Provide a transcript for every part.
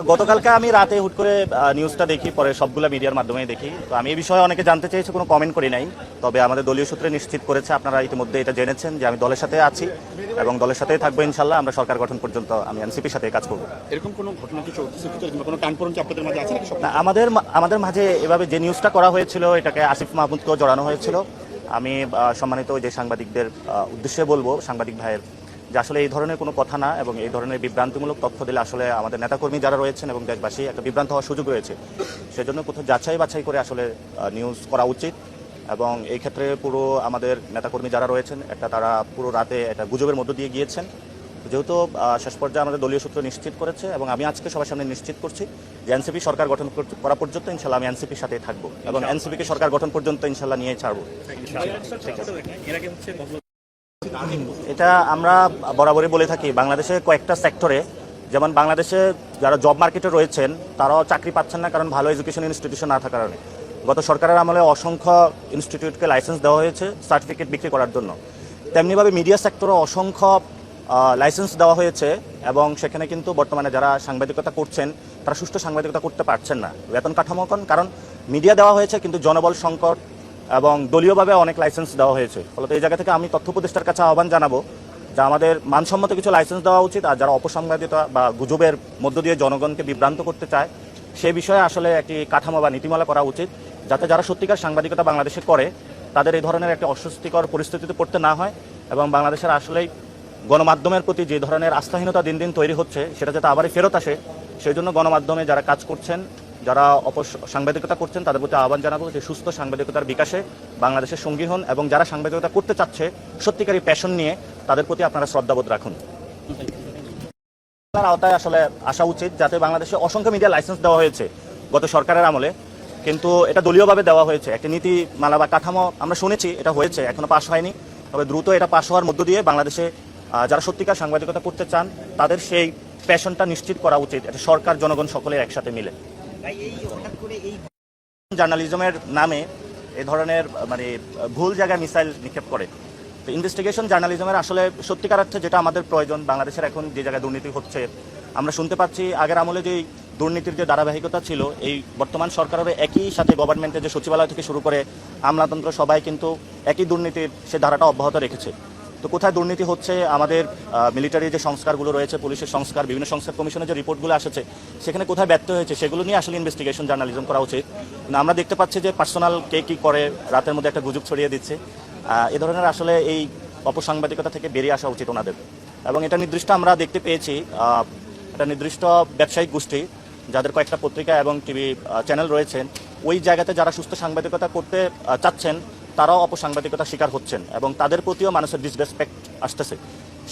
গতকালকে আমি রাতে হুট করে নিউজটা দেখি পরে সবগুলো মিডিয়ার মাধ্যমে দেখি। তো আমি এই বিষয়ে অনেকে জানতে চেয়েছে কোনো কমেন্ট করি নাই। তবে আমাদের দলীয় সূত্রে নিশ্চিত করেছে আপনারা ইতিমধ্যে এটা জেনেছেন যে আমি দলের সাথে আছি এবং দলের সাথেই থাকব ইনশাল্লাহ আমরা সরকার গঠন পর্যন্ত আমি এনসিপির সাথে কাজ করব। এরকম কোনো ঘটনা আমাদের আমাদের মাঝে এভাবে যে নিউজটা করা হয়েছিল এটাকে আসিফ মাহমুদকেও জড়ানো হয়েছিল। আমি সম্মানিত যে সাংবাদিকদের উদ্দেশ্যে বলব সাংবাদিক ভাইয়ের যে আসলে এই ধরনের কোনো কথা না এবং এই ধরনের বিভ্রান্তিমূলক তথ্য দিলে আসলে আমাদের নেতাকর্মী যারা রয়েছেন এবং দেশবাসী একটা বিভ্রান্ত হওয়ার সুযোগ রয়েছে। সেজন্য কোথাও যাচাই বাছাই করে আসলে নিউজ করা উচিত এবং এই ক্ষেত্রে পুরো আমাদের নেতাকর্মী যারা রয়েছেন একটা তারা পুরো রাতে একটা গুজবের মধ্য দিয়ে গিয়েছেন। যেহেতু শেষ পর্যায়ে আমাদের দলীয় সূত্র নিশ্চিত করেছে এবং আমি আজকে সবার সামনে নিশ্চিত করছি যে এনসিপি সরকার গঠন কর- পর্যন্ত ইনশাল্লাহ আমি এনসিপির সাথে থাকব এবং এনসিপিকে সরকার গঠন পর্যন্ত ইনশাল্লাহ নিয়ে ছাড়বো। এটা আমরা বরাবরই বলে থাকি, বাংলাদেশে কয়েকটা সেক্টরে যেমন বাংলাদেশে যারা জব মার্কেটে রয়েছেন, তারাও চাকরি পাচ্ছেন না কারণ ভালো এডুকেশন ইনস্টিটিউশন না থাকার কারণে। গত সরকারের আমলে অসংখ্য ইনস্টিটিউটকে লাইসেন্স দেওয়া হয়েছে সার্টিফিকেট বিক্রি করার জন্য। তেমনিভাবে মিডিয়া সেক্টরও অসংখ্য লাইসেন্স দেওয়া হয়েছে এবং সেখানে কিন্তু বর্তমানে যারা সাংবাদিকতা করছেন, তারা সুষ্ঠু সাংবাদিকতা করতে পারছেন না। বেতন কাঠামো কারণ মিডিয়া দেওয়া হয়েছে, কিন্তু জনবল সংকট এবং দলীয়ভাবে অনেক লাইসেন্স দেওয়া হয়েছে। ফলত এই জায়গা থেকে আমি তথ্য উপদেষ্টার কাছে আহ্বান জানাব যে আমাদের মানসম্মত কিছু লাইসেন্স দেওয়া উচিত আর যারা অপসাংবাদিকতা বা গুজবের মধ্য দিয়ে জনগণকে বিভ্রান্ত করতে চায়, সে বিষয়ে আসলে একটি কাঠামো বা নীতিমালা করা উচিত যাতে যারা সত্যিকার সাংবাদিকতা বাংলাদেশে করে, তাদের এই ধরনের একটি অস্বস্তিকর পরিস্থিতিতে পড়তে না হয় এবং বাংলাদেশের আসলেই গণমাধ্যমের প্রতি যে ধরনের আস্থাহীনতা দিন দিন তৈরি হচ্ছে সেটা যাতে আবারই ফেরত আসে। সেই জন্য গণমাধ্যমে যারা কাজ করছেন যারা অপর সাংবাদিকতা করছেন, তাদের প্রতি আহ্বান জানাব যে সুস্থ সাংবাদিকতার বিকাশে বাংলাদেশের সঙ্গী হন এবং যারা সাংবাদিকতা করতে চাচ্ছে, সত্যিকারী প্যাশন নিয়ে তাদের প্রতি আপনারা শ্রদ্ধাবোধ রাখুন। তার আওতায় আসলে আসা উচিত, যাতে বাংলাদেশে অসংখ্য মিডিয়া লাইসেন্স দেওয়া হয়েছে গত সরকারের আমলে। কিন্তু এটা দলীয়ভাবে দেওয়া হয়েছে। একটা নীতিমালা বা কাঠামো আমরা শুনেছি, এটা হয়েছে, এখনও পাশ হয়নি। তবে দ্রুত এটা পাশ হওয়ার মধ্য দিয়ে বাংলাদেশে যারা সত্যিকার সাংবাদিকতা করতে চান, তাদের সেই প্যাশনটা নিশ্চিত করা উচিত, এটা সরকার, জনগণ সকলে একসাথে মিলে। জার্নালিজমের নামে এ ধরনের মানে ভুল জায়গায় মিসাইল নিক্ষেপ করে। তো ইনভেস্টিগেশন জার্নালিজমের আসলে সত্যিকার অর্থে যেটা আমাদের প্রয়োজন, বাংলাদেশের এখন যে জায়গায় দুর্নীতি হচ্ছে, আমরা শুনতে পাচ্ছি আগের আমলে যে দুর্নীতির যে ধারাবাহিকতা ছিল, এই বর্তমান সরকারের একই সাথে গভর্নমেন্টের যে সচিবালয় থেকে শুরু করে আমলাতন্ত্র, সবাই কিন্তু একই দুর্নীতির সে ধারাটা অব্যাহত রেখেছে। তো কোথায় দুর্নীতি হচ্ছে, আমাদের মিলিটারি যে সংস্কারগুলো রয়েছে, পুলিশের সংস্কার, বিভিন্ন সংস্কার কমিশনের যে রিপোর্টগুলো এসেছে, সেখানে কোথায় ব্যর্থ হয়েছে সেগুলো নিয়ে আসলে ইনভেস্টিগেশন জার্নালিজম করা উচিত। আমরা দেখতে পাচ্ছি যে পার্সোনাল কে কী করে রাতের মধ্যে একটা গুজব ছড়িয়ে দিচ্ছে। এ ধরনের আসলে এই অপসাংবাদিকতা থেকে বেরিয়ে আসা উচিত ওনাদের। এবং এটা নির্দিষ্ট আমরা দেখতে পেয়েছি একটা নির্দিষ্ট ব্যবসায়িক গোষ্ঠী, যাদের কয়েকটা পত্রিকা এবং টিভি চ্যানেল রয়েছেন ওই জায়গাতে যারা সুস্থ সাংবাদিকতা করতে চাচ্ছেন তারাও অপসাংবাদিকতার শিকার হচ্ছেন এবং তাদের প্রতিও মানুষের ডিসরেসপেক্ট আসতেছে।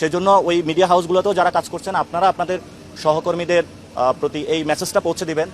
সেজন্য ওই মিডিয়া হাউসগুলোতেও যারা কাজ করছেন, আপনারা আপনাদের সহকর্মীদের প্রতি এই মেসেজটা পৌঁছে দিবেন।